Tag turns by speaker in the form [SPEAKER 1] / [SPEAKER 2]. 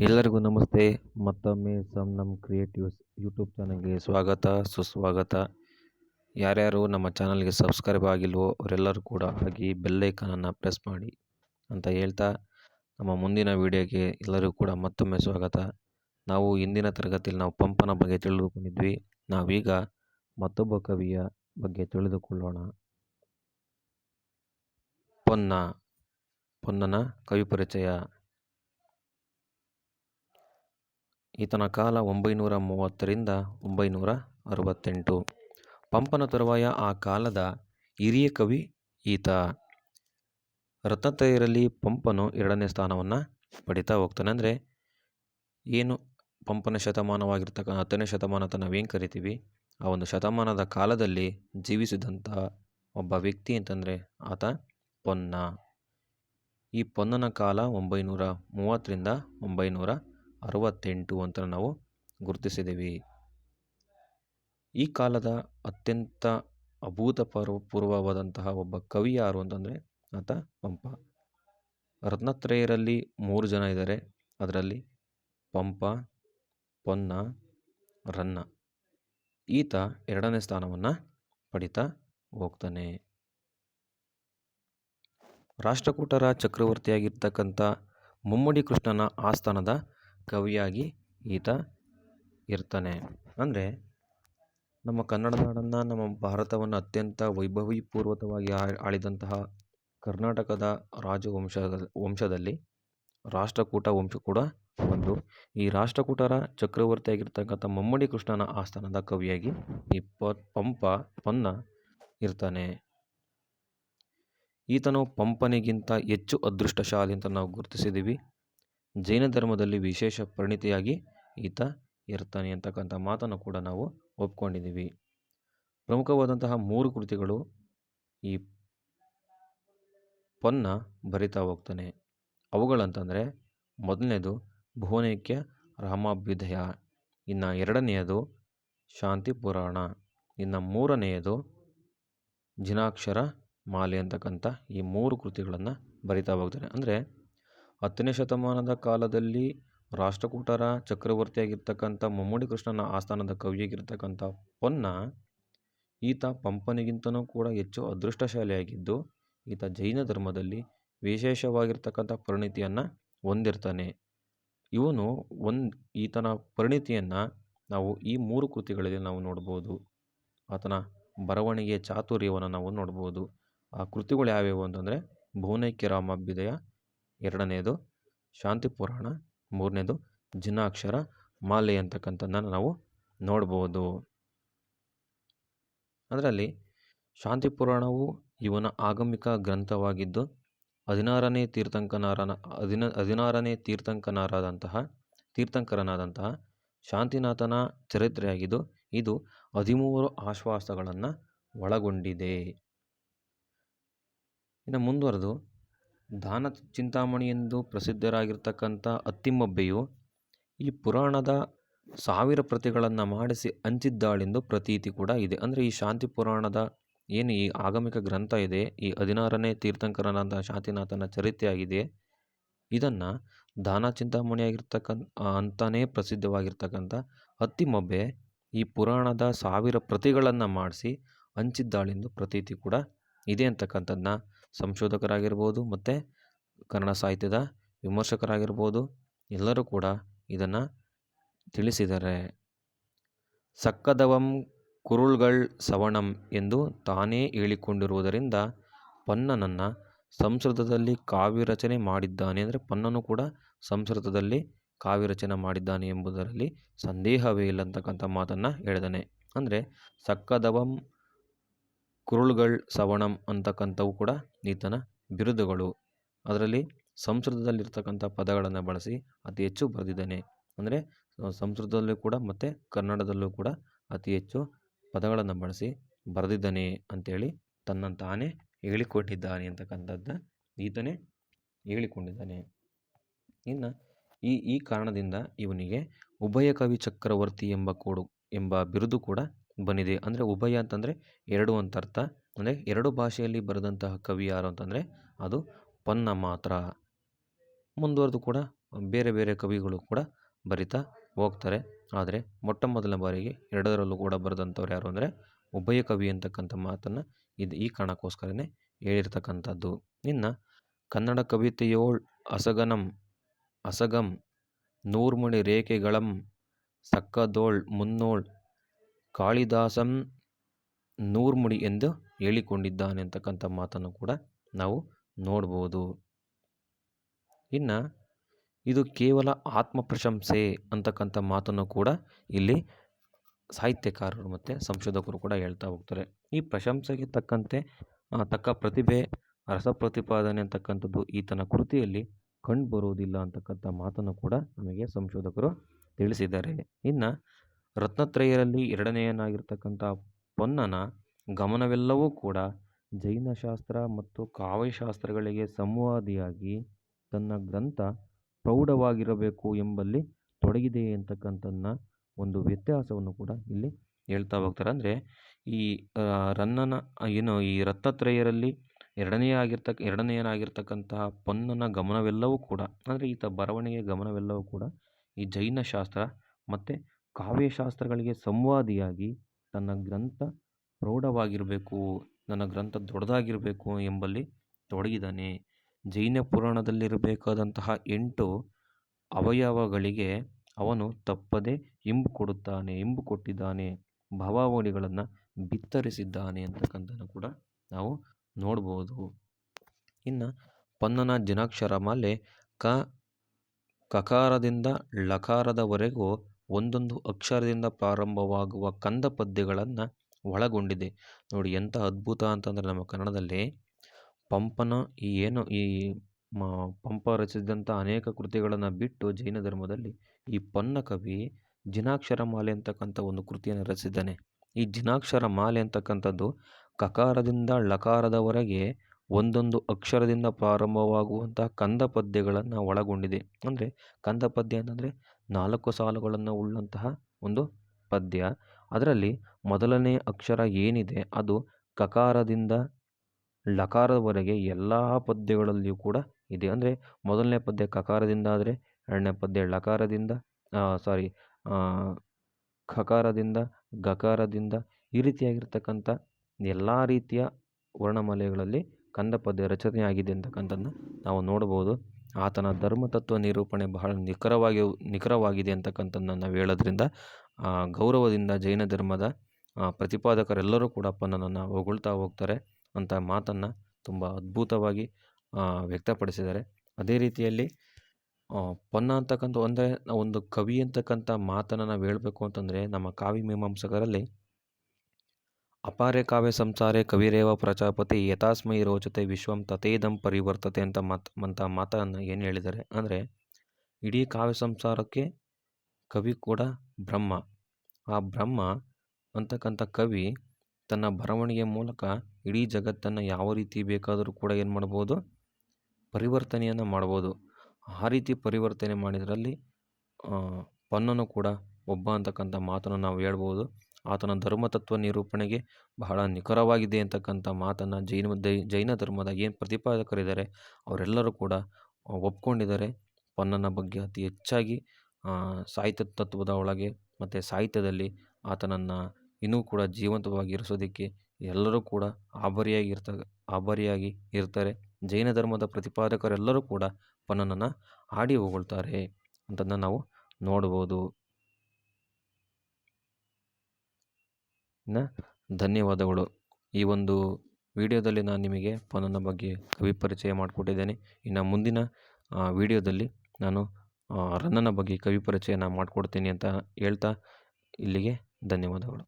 [SPEAKER 1] ಎಲ್ಲರಿಗೂ ನಮಸ್ತೆ. ಮತ್ತೊಮ್ಮೆ ಸಮ್ ನಮ್ಮ ಕ್ರಿಯೇಟಿವ್ಸ್ ಯೂಟ್ಯೂಬ್ ಚಾನಲ್ಗೆ ಸ್ವಾಗತ, ಸುಸ್ವಾಗತ. ಯಾರ್ಯಾರು ನಮ್ಮ ಚಾನಲ್ಗೆ ಸಬ್ಸ್ಕ್ರೈಬ್ ಆಗಿಲ್ವೋ ಅವರೆಲ್ಲರೂ ಕೂಡ ಆಗಿ ಬೆಲ್ಲೈಕನನ್ನು ಪ್ರೆಸ್ ಮಾಡಿ ಅಂತ ಹೇಳ್ತಾ ನಮ್ಮ ಮುಂದಿನ ವಿಡಿಯೋಗೆ ಎಲ್ಲರಿಗೂ ಕೂಡ ಮತ್ತೊಮ್ಮೆ ಸ್ವಾಗತ. ನಾವು ಇಂದಿನ ತರಗತಿಯಲ್ಲಿ ನಾವು ಪಂಪನ ಬಗ್ಗೆ ತಿಳಿದುಕೊಂಡಿದ್ವಿ. ನಾವೀಗ ಮತ್ತೊಬ್ಬ ಕವಿಯ ಬಗ್ಗೆ ತಿಳಿದುಕೊಳ್ಳೋಣ. ಪೊನ್ನ, ಪೊನ್ನನ ಕವಿ ಪರಿಚಯ. ಈತನ ಕಾಲ ಒಂಬೈನೂರ ಮೂವತ್ತರಿಂದ ಒಂಬೈನೂರ ಅರವತ್ತೆಂಟು. ಪಂಪನ ತರುವಾಯ ಆ ಕಾಲದ ಹಿರಿಯ ಕವಿ ಈತ. ರತ್ನತ್ರಯರಲ್ಲಿ ಪಂಪನು ಎರಡನೇ ಸ್ಥಾನವನ್ನು ಪಡಿತಾ ಹೋಗ್ತಾನೆ. ಅಂದರೆ ಏನು? ಪಂಪನ ಶತಮಾನವಾಗಿರ್ತಕ್ಕ, ಹತ್ತನೇ ಶತಮಾನ ಅಂತ ನಾವೇನು ಕರಿತೀವಿ? ಆ ಒಂದು ಶತಮಾನದ ಕಾಲದಲ್ಲಿ ಜೀವಿಸಿದಂಥ ಒಬ್ಬ ವ್ಯಕ್ತಿ ಅಂತಂದರೆ ಆತ ಪೊನ್ನ. ಈ ಪೊನ್ನನ ಕಾಲ ಒಂಬೈನೂರ ಮೂವತ್ತರಿಂದ ಒಂಬೈನೂರ ಅರವತ್ತೆಂಟು ಅಂತ ನಾವು ಗುರುತಿಸಿದ್ದೀವಿ. ಈ ಕಾಲದ ಅತ್ಯಂತ ಅಭೂತಪೂರ್ವ ಪೂರ್ವವಾದಂತಹ ಒಬ್ಬ ಕವಿ ಯಾರು ಅಂತಂದರೆ ಆತ ಪಂಪ. ರತ್ನತ್ರಯರಲ್ಲಿ ಮೂರು ಜನ ಇದ್ದಾರೆ. ಅದರಲ್ಲಿ ಪಂಪ, ಪೊನ್ನ, ರನ್ನ. ಈತ ಎರಡನೇ ಸ್ಥಾನವನ್ನು ಪಡಿತಾ ಹೋಗ್ತಾನೆ. ರಾಷ್ಟ್ರಕೂಟರ ಚಕ್ರವರ್ತಿಯಾಗಿರ್ತಕ್ಕಂಥ ಮುಮ್ಮಡಿ ಕೃಷ್ಣನ ಆಸ್ಥಾನದ ಕವಿಯಾಗಿ ಈತ ಇರ್ತಾನೆ. ಅಂದರೆ ನಮ್ಮ ಕನ್ನಡ ನಾಡನ್ನು ನಮ್ಮ ಭಾರತವನ್ನು ಅತ್ಯಂತ ವೈಭವೀಪೂರ್ವಕವಾಗಿ ಆಳಿದಂತಹ ಕರ್ನಾಟಕದ ರಾಜವಂಶ ವಂಶದಲ್ಲಿ ರಾಷ್ಟ್ರಕೂಟ ವಂಶ ಕೂಡ ಒಂದು ಈ ರಾಷ್ಟ್ರಕೂಟರ ಚಕ್ರವರ್ತಿಯಾಗಿರ್ತಕ್ಕಂಥ ಮಮ್ಮಡಿ ಕೃಷ್ಣನ ಆಸ್ಥಾನದ ಕವಿಯಾಗಿ ಈ ಪ, ಪಂಪ, ಪನ್ನ ಇರ್ತಾನೆ. ಈತನು ಪಂಪನಿಗಿಂತ ಹೆಚ್ಚು ಅದೃಷ್ಟಶಾಲಿ ಅಂತ ನಾವು ಗುರುತಿಸಿದ್ದೀವಿ. ಜೈನ ಧರ್ಮದಲ್ಲಿ ವಿಶೇಷ ಪರಿಣಿತಿಯಾಗಿ ಈತ ಇರ್ತಾನೆ ಅಂತಕ್ಕಂಥ ಮಾತನ್ನು ಕೂಡ ನಾವು ಒಪ್ಕೊಂಡಿದ್ದೀವಿ. ಪ್ರಮುಖವಾದಂತಹ ಮೂರು ಕೃತಿಗಳು ಈ ಪೊನ್ನ ಬರಿತಾ ಹೋಗ್ತಾನೆ. ಅವುಗಳಂತಂದರೆ ಮೊದಲನೇದು ಭುವನೈಕ್ಯ ರಾಮಾಭ್ಯುದಯ, ಇನ್ನು ಎರಡನೆಯದು ಶಾಂತಿ ಪುರಾಣ, ಇನ್ನು ಮೂರನೆಯದು ಜಿನಾಕ್ಷರ ಮಾಲೆ ಅಂತಕ್ಕಂಥ ಈ ಮೂರು ಕೃತಿಗಳನ್ನು ಬರಿತಾ ಹೋಗ್ತಾನೆ. ಅಂದರೆ ಹತ್ತನೇ ಶತಮಾನದ ಕಾಲದಲ್ಲಿ ರಾಷ್ಟ್ರಕೂಟರ ಚಕ್ರವರ್ತಿಯಾಗಿರ್ತಕ್ಕಂಥ ಮುಮ್ಮಡಿ ಕೃಷ್ಣನ ಆಸ್ಥಾನದ ಕವಿಯಾಗಿರ್ತಕ್ಕಂಥ ಪೊನ್ನ ಈತ ಪಂಪನಿಗಿಂತನೂ ಕೂಡ ಹೆಚ್ಚು ಅದೃಷ್ಟಶಾಲಿಯಾಗಿದ್ದು, ಈತ ಜೈನ ಧರ್ಮದಲ್ಲಿ ವಿಶೇಷವಾಗಿರ್ತಕ್ಕಂಥ ಪರಿಣಿತಿಯನ್ನು ಹೊಂದಿರ್ತಾನೆ. ಇವನು ಒಂದು ಈತನ ಪರಿಣಿತಿಯನ್ನು ನಾವು ಈ ಮೂರು ಕೃತಿಗಳಲ್ಲಿ ನಾವು ನೋಡ್ಬೋದು. ಆತನ ಬರವಣಿಗೆಯ ಚಾತುರ್ಯವನ್ನು ನಾವು ನೋಡ್ಬೋದು. ಆ ಕೃತಿಗಳು ಯಾವ್ಯಾವು ಅಂತಂದರೆ ಭುವನೈಕ್ಯ ರಾಮಾಭ್ಯುದಯ ಎರಡನೆಯದು ಶಾಂತಿ ಪುರಾಣ, ಮೂರನೇದು ಜಿನಾಕ್ಷರ ಮಾಲೆ ಅಂತಕ್ಕಂಥದ್ದನ್ನು ನಾವು ನೋಡ್ಬೋದು. ಅದರಲ್ಲಿ ಶಾಂತಿ ಪುರಾಣವು ಇವನ ಆಗಮಿಕ ಗ್ರಂಥವಾಗಿದ್ದು, ಹದಿನಾರನೇ ತೀರ್ಥಂಕನಾರನ, ಹದಿನ, ಹದಿನಾರನೇ ತೀರ್ಥಂಕನಾರಾದಂತಹ, ತೀರ್ಥಂಕರನಾದಂತಹ ಶಾಂತಿನಾಥನ ಚರಿತ್ರೆಯಾಗಿದ್ದು, ಇದು ಹದಿಮೂರು ಆಶ್ವಾಸಗಳನ್ನು ಒಳಗೊಂಡಿದೆ. ಇನ್ನು ಮುಂದುವರೆದು ದಾನ ಚಿಂತಾಮಣಿ ಎಂದು ಪ್ರಸಿದ್ಧರಾಗಿರ್ತಕ್ಕಂಥ ಅತ್ತಿಮಬ್ಬೆಯು ಈ ಪುರಾಣದ ಸಾವಿರ ಪ್ರತಿಗಳನ್ನು ಮಾಡಿಸಿ ಹಂಚಿದ್ದಾಳೆಂದು ಪ್ರತೀತಿ ಕೂಡ ಇದೆ. ಅಂದರೆ ಈ ಶಾಂತಿ ಪುರಾಣದ ಏನು ಈ ಆಗಮಿಕ ಗ್ರಂಥ ಇದೆ, ಈ ಹದಿನಾರನೇ ತೀರ್ಥಂಕರನಾದ ಶಾಂತಿನಾಥನ ಚರಿತ್ರೆಯಾಗಿದೆ. ಇದನ್ನು ದಾನ ಚಿಂತಾಮಣಿಯಾಗಿರ್ತಕ್ಕಂಥ ಅಂತಲೇ ಪ್ರಸಿದ್ಧವಾಗಿರ್ತಕ್ಕಂಥ ಅತ್ತಿಮಬ್ಬೆ ಈ ಪುರಾಣದ ಸಾವಿರ ಪ್ರತಿಗಳನ್ನು ಮಾಡಿಸಿ ಹಂಚಿದ್ದಾಳೆಂದು ಪ್ರತೀತಿ ಕೂಡ ಇದೆ ಅಂತಕ್ಕಂಥದ್ದನ್ನ ಸಂಶೋಧಕರಾಗಿರ್ಬೋದು ಮತ್ತು ಕನ್ನಡ ಸಾಹಿತ್ಯದ ವಿಮರ್ಶಕರಾಗಿರ್ಬೋದು ಎಲ್ಲರೂ ಕೂಡ ಇದನ್ನು ತಿಳಿಸಿದ್ದಾರೆ ಸಕ್ಕದವಂ ಕುರುಳ್ಗಳ್ ಸವಣಂ ಎಂದು ತಾನೇ ಹೇಳಿಕೊಂಡಿರುವುದರಿಂದ ಪನ್ನನನ್ನು ಸಂಸ್ಕೃತದಲ್ಲಿ ಕಾವ್ಯ ರಚನೆ ಮಾಡಿದ್ದಾನೆ ಅಂದರೆ ಪನ್ನನು ಕೂಡ ಸಂಸ್ಕೃತದಲ್ಲಿ ಕಾವ್ಯ ರಚನೆ ಮಾಡಿದ್ದಾನೆ ಎಂಬುದರಲ್ಲಿ ಸಂದೇಹವೇ ಇಲ್ಲ ಅಂತಕ್ಕಂಥ ಮಾತನ್ನು ಹೇಳಿದಾನೆ. ಅಂದರೆ ಸಕ್ಕದವಂ ಕುರುಳ್ಗಳ್ ಸವಣಂ ಅಂತಕ್ಕಂಥವು ಕೂಡ ಈತನ ಬಿರುದುಗಳು. ಅದರಲ್ಲಿ ಸಂಸ್ಕೃತದಲ್ಲಿರ್ತಕ್ಕಂಥ ಪದಗಳನ್ನು ಬಳಸಿ ಅತಿ ಹೆಚ್ಚು ಬರೆದಿದ್ದಾನೆ. ಅಂದರೆ ಸಂಸ್ಕೃತದಲ್ಲೂ ಕೂಡ ಮತ್ತು ಕನ್ನಡದಲ್ಲೂ ಕೂಡ ಅತಿ ಹೆಚ್ಚು ಪದಗಳನ್ನು ಬಳಸಿ ಬರೆದಿದ್ದಾನೆ ಅಂಥೇಳಿ ತನ್ನ ತಾನೇ ಹೇಳಿಕೊಂಡಿದ್ದಾನೆ ಅಂತಕ್ಕಂಥದ್ದು ಈತನೇ ಹೇಳಿಕೊಂಡಿದ್ದಾನೆ. ಇನ್ನು ಈ ಈ ಕಾರಣದಿಂದ ಇವನಿಗೆ ಉಭಯ ಕವಿ ಚಕ್ರವರ್ತಿ ಎಂಬ ಕೂಡು, ಎಂಬ ಬಿರುದು ಕೂಡ ಬಂದಿದೆ. ಅಂದರೆ ಉಭಯ ಅಂತಂದರೆ ಎರಡು ಅಂತ ಅರ್ಥ. ಅಂದರೆ ಎರಡು ಭಾಷೆಯಲ್ಲಿ ಬರೆದಂತಹ ಕವಿ ಯಾರು ಅಂತಂದರೆ ಅದು ಪೊನ್ನ ಮಾತ್ರ ಮುಂದುವರೆದು ಕೂಡ ಬೇರೆ ಬೇರೆ ಕವಿಗಳು ಕೂಡ ಬರಿತಾ ಹೋಗ್ತಾರೆ. ಆದರೆ ಮೊಟ್ಟ ಮೊದಲ ಬಾರಿಗೆ ಎರಡರಲ್ಲೂ ಕೂಡ ಬರೆದಂಥವ್ರು ಯಾರು ಅಂದರೆ ಉಭಯ ಕವಿ ಅಂತಕ್ಕಂಥ ಮಾತನ್ನು ಇದು ಈ ಕಾರಣಕ್ಕೋಸ್ಕರನೇ ಹೇಳಿರ್ತಕ್ಕಂಥದ್ದು. ಇನ್ನು ಕನ್ನಡ ಕವಿತೆಯೋಳ್ ಅಸಗನಂ, ಅಸಗಂ ನೂರ್ಮುಳಿ ರೇಖೆಗಳಂ, ಸಕ್ಕದೋಳ್ ಮುನ್ನೋಳ್ ಕಾಳಿದಾಸಂ ನೂರ್ಮುಡಿ ಎಂದು ಹೇಳಿಕೊಂಡಿದ್ದಾನೆ ಅಂತಕ್ಕಂಥ ಮಾತನ್ನು ಕೂಡ ನಾವು ನೋಡ್ಬೋದು. ಇನ್ನು ಇದು ಕೇವಲ ಆತ್ಮ ಪ್ರಶಂಸೆ ಅಂತಕ್ಕಂಥ ಮಾತನ್ನು ಕೂಡ ಇಲ್ಲಿ ಸಾಹಿತ್ಯಕಾರರು ಮತ್ತು ಸಂಶೋಧಕರು ಕೂಡ ಹೇಳ್ತಾ ಹೋಗ್ತಾರೆ. ಈ ಪ್ರಶಂಸೆಗೆ ತಕ್ಕಂತೆ ತಕ್ಕ ಪ್ರತಿಭೆ, ರಸ ಪ್ರತಿಪಾದನೆ ಅಂತಕ್ಕಂಥದ್ದು ಈತನ ಕೃತಿಯಲ್ಲಿ ಕಂಡುಬರುವುದಿಲ್ಲ ಅಂತಕ್ಕಂಥ ಮಾತನ್ನು ಕೂಡ ನಮಗೆ ಸಂಶೋಧಕರು ತಿಳಿಸಿದ್ದಾರೆ. ಇನ್ನು ರತ್ನತ್ರಯರಲ್ಲಿ ಎರಡನೆಯನಾಗಿರ್ತಕ್ಕಂಥ ಪೊನ್ನನ ಗಮನವೆಲ್ಲವೂ ಕೂಡ ಜೈನಶಾಸ್ತ್ರ ಮತ್ತು ಕಾವ್ಯಶಾಸ್ತ್ರಗಳಿಗೆ ಸಂವಾದಿಯಾಗಿ ತನ್ನ ಗ್ರಂಥ ಪ್ರೌಢವಾಗಿರಬೇಕು ಎಂಬಲ್ಲಿ ತೊಡಗಿದೆ ಅಂತಕ್ಕಂಥ ಒಂದು ವ್ಯತ್ಯಾಸವನ್ನು ಕೂಡ ಇಲ್ಲಿ ಹೇಳ್ತಾ ಹೋಗ್ತಾರೆ. ಅಂದರೆ ಈ ರನ್ನನ ಏನು ಈ ರತ್ನತ್ರಯರಲ್ಲಿ ಎರಡನೇ ಆಗಿರ್ತಕ್ಕ ಎರಡನೆಯನಾಗಿರ್ತಕ್ಕಂತಹ ಪೊನ್ನನ ಗಮನವೆಲ್ಲವೂ ಕೂಡ, ಅಂದರೆ ಈತ ಬರವಣಿಗೆ ಗಮನವೆಲ್ಲವೂ ಕೂಡ ಈ ಜೈನಶಾಸ್ತ್ರ ಮತ್ತು ಕಾವ್ಯಶಾಸ್ತ್ರಗಳಿಗೆ ಸಂವಾದಿಯಾಗಿ ತನ್ನ ಗ್ರಂಥ ಪ್ರೌಢವಾಗಿರಬೇಕು ನನ್ನ ಗ್ರಂಥ ದೊಡ್ಡದಾಗಿರಬೇಕು ಎಂಬಲ್ಲಿ ತೊಡಗಿದ್ದಾನೆ. ಜೈನ ಪುರಾಣದಲ್ಲಿರಬೇಕಾದಂತಹ ಎಂಟು ಅವಯವಗಳಿಗೆ ಅವನು ತಪ್ಪದೆ ಇಂಬು ಕೊಡುತ್ತಾನೆ, ಇಂಬು ಕೊಟ್ಟಿದ್ದಾನೆ, ಭಾವಾವಳಿಗಳನ್ನು ಬಿತ್ತರಿಸಿದ್ದಾನೆ ಅಂತಕ್ಕಂಥದ್ದು ಕೂಡ ನಾವು ನೋಡ್ಬೋದು. ಇನ್ನು ಪನ್ನನ ಜನಾಕ್ಷರ ಮಾಲೆ ಕ, ಕಕಾರದಿಂದ ಲಕಾರದವರೆಗೂ ಒಂದೊಂದು ಅಕ್ಷರದಿಂದ ಪ್ರಾರಂಭವಾಗುವ ಕಂದ ಪದ್ಯಗಳನ್ನು ಒಳಗೊಂಡಿದೆ. ನೋಡಿ ಎಂಥ ಅದ್ಭುತ ಅಂತಂದರೆ ನಮ್ಮ ಕನ್ನಡದಲ್ಲಿ ಪಂಪನ ಈ ಏನು ಈ ಮ ಪಂಪ ರಚಿಸಿದಂಥ ಅನೇಕ ಕೃತಿಗಳನ್ನು ಬಿಟ್ಟು ಜೈನ ಧರ್ಮದಲ್ಲಿ ಈ ಪನ್ನ ಕವಿ ಜಿನಾಕ್ಷರ ಮಾಲೆ ಅಂತಕ್ಕಂಥ ಒಂದು ಕೃತಿಯನ್ನು ರಚಿಸಿದ್ದಾನೆ. ಈ ಜಿನಾಕ್ಷರ ಮಾಲೆ ಅಂತಕ್ಕಂಥದ್ದು ಕಕಾರದಿಂದ ಲಕಾರದವರೆಗೆ ಒಂದೊಂದು ಅಕ್ಷರದಿಂದ ಪ್ರಾರಂಭವಾಗುವಂತಹ ಕಂದ ಪದ್ಯಗಳನ್ನು ಒಳಗೊಂಡಿದೆ. ಅಂದರೆ ಕಂದ ಪದ್ಯ ಅಂತಂದರೆ ನಾಲ್ಕು ಸಾಲುಗಳನ್ನು ಉಳ್ಳಂತಹ ಒಂದು ಪದ್ಯ. ಅದರಲ್ಲಿ ಮೊದಲನೇ ಅಕ್ಷರ ಏನಿದೆ, ಅದು ಕಕಾರದಿಂದ ಲಕಾರದವರೆಗೆ ಎಲ್ಲ ಪದ್ಯಗಳಲ್ಲಿಯೂ ಕೂಡ ಇದೆ. ಅಂದರೆ ಮೊದಲನೇ ಪದ್ಯ ಕಕಾರದಿಂದ ಆದರೆ, ಎರಡನೇ ಪದ್ಯ ಲಕಾರದಿಂದ ಸಾರಿ ಖಕಾರದಿಂದ, ಗಕಾರದಿಂದ ಈ ರೀತಿಯಾಗಿರ್ತಕ್ಕಂಥ ಎಲ್ಲ ರೀತಿಯ ವರ್ಣಮಾಲೆಗಳಲ್ಲಿ ಕಂದ ಪದ್ಯ ರಚನೆಯಾಗಿದೆ ಅಂತಕ್ಕಂಥದ್ದನ್ನ ನಾವು ನೋಡ್ಬೋದು ಆತನ ಧರ್ಮತತ್ವ ನಿರೂಪಣೆ ಬಹಳ ನಿಖರವಾಗಿ ನಿಖರವಾಗಿದೆ ಅಂತಕ್ಕಂಥದ್ದು ನಾವು ಹೇಳೋದ್ರಿಂದ ಗೌರವದಿಂದ ಜೈನ ಧರ್ಮದ ಪ್ರತಿಪಾದಕರೆಲ್ಲರೂ ಕೂಡ ಅಪ್ಪನನ್ನು ಹೊಗಳ್ತಾ ಹೋಗ್ತಾರೆ ಅಂತ ಮಾತನ್ನು ತುಂಬ ಅದ್ಭುತವಾಗಿ ವ್ಯಕ್ತಪಡಿಸಿದ್ದಾರೆ. ಅದೇ ರೀತಿಯಲ್ಲಿ ಪೊನ್ನ ಅಂತಕ್ಕಂಥ ಅಂದರೆ ಒಂದು ಕವಿ ಅಂತಕ್ಕಂಥ ಮಾತನ್ನು ನಾವು ಹೇಳಬೇಕು ಅಂತಂದರೆ ನಮ್ಮ ಕಾವ್ಯ ಮೀಮಾಂಸಕರಲ್ಲಿ ಅಪಾರೆ ಕಾವ್ಯ ಸಂಸಾರೆ ಕವಿರೇವ ಪ್ರಜಾಪತಿ ಯಥಾಸ್ಮೈ ರೋಚತೆ ವಿಶ್ವಂ ತಥೇದಂ ಪರಿವರ್ತತೆ ಅಂತ ಮಾತು, ಅಂತ ಮಾತನ್ನು ಏನು ಹೇಳಿದ್ದಾರೆ ಅಂದರೆ ಇಡೀ ಕಾವ್ಯ ಸಂಸಾರಕ್ಕೆ ಕವಿ ಕೂಡ ಬ್ರಹ್ಮ. ಆ ಬ್ರಹ್ಮ ಅಂತಕ್ಕಂಥ ಕವಿ ತನ್ನ ಬರವಣಿಗೆ ಮೂಲಕ ಇಡೀ ಜಗತ್ತನ್ನು ಯಾವ ರೀತಿ ಬೇಕಾದರೂ ಕೂಡ ಏನು ಮಾಡ್ಬೋದು? ಪರಿವರ್ತನೆಯನ್ನು ಮಾಡ್ಬೋದು. ಆ ರೀತಿ ಪರಿವರ್ತನೆ ಮಾಡಿದರಲ್ಲಿ ಪೊನ್ನನು ಕೂಡ ಒಬ್ಬ ಅಂತಕ್ಕಂಥ ಮಾತನ್ನು ನಾವು ಹೇಳ್ಬೋದು. ಆತನ ಧರ್ಮತತ್ವ ನಿರೂಪಣೆಗೆ ಬಹಳ ನಿಖರವಾಗಿದೆ ಅಂತಕ್ಕಂಥ ಮಾತನ್ನು ಜೈನ ಜೈನ ಧರ್ಮದ ಏನು ಪ್ರತಿಪಾದಕರಿದ್ದಾರೆ, ಅವರೆಲ್ಲರೂ ಕೂಡ ಒಪ್ಕೊಂಡಿದ್ದಾರೆ. ಪೊನ್ನನ ಬಗ್ಗೆ ಅತಿ ಹೆಚ್ಚಾಗಿ ಸಾಹಿತ್ಯ ತತ್ವದ ಒಳಗೆ ಮತ್ತು ಸಾಹಿತ್ಯದಲ್ಲಿ ಆತನನ್ನು ಇನ್ನೂ ಕೂಡ ಜೀವಂತವಾಗಿ ಇರಿಸೋದಕ್ಕೆ ಎಲ್ಲರೂ ಕೂಡ ಆಭರಿಯಾಗಿ ಇರ್ತಾರೆ ಆಭರಿಯಾಗಿ ಇರ್ತಾರೆ. ಜೈನ ಧರ್ಮದ ಪ್ರತಿಪಾದಕರೆಲ್ಲರೂ ಕೂಡ ಪೊನ್ನನನ್ನು ಹಾಡಿ ಹೋಗ್ತಾರೆ ಅಂತದನ್ನ ನಾವು ನೋಡ್ಬೋದು. ಇನ್ನು ಧನ್ಯವಾದಗಳು. ಈ ಒಂದು ವಿಡಿಯೋದಲ್ಲಿ ನಾನು ನಿಮಗೆ ಪೊನ್ನನ ಬಗ್ಗೆ ಕವಿ ಪರಿಚಯ ಮಾಡಿಕೊಟ್ಟಿದ್ದೇನೆ. ಇನ್ನು ಮುಂದಿನ ವಿಡಿಯೋದಲ್ಲಿ ನಾನು ರನ್ನನ ಬಗ್ಗೆ ಕವಿ ಪರಿಚಯನ ಮಾಡಿಕೊಡ್ತೀನಿ ಅಂತ ಹೇಳ್ತಾ ಇಲ್ಲಿಗೆ ಧನ್ಯವಾದಗಳು.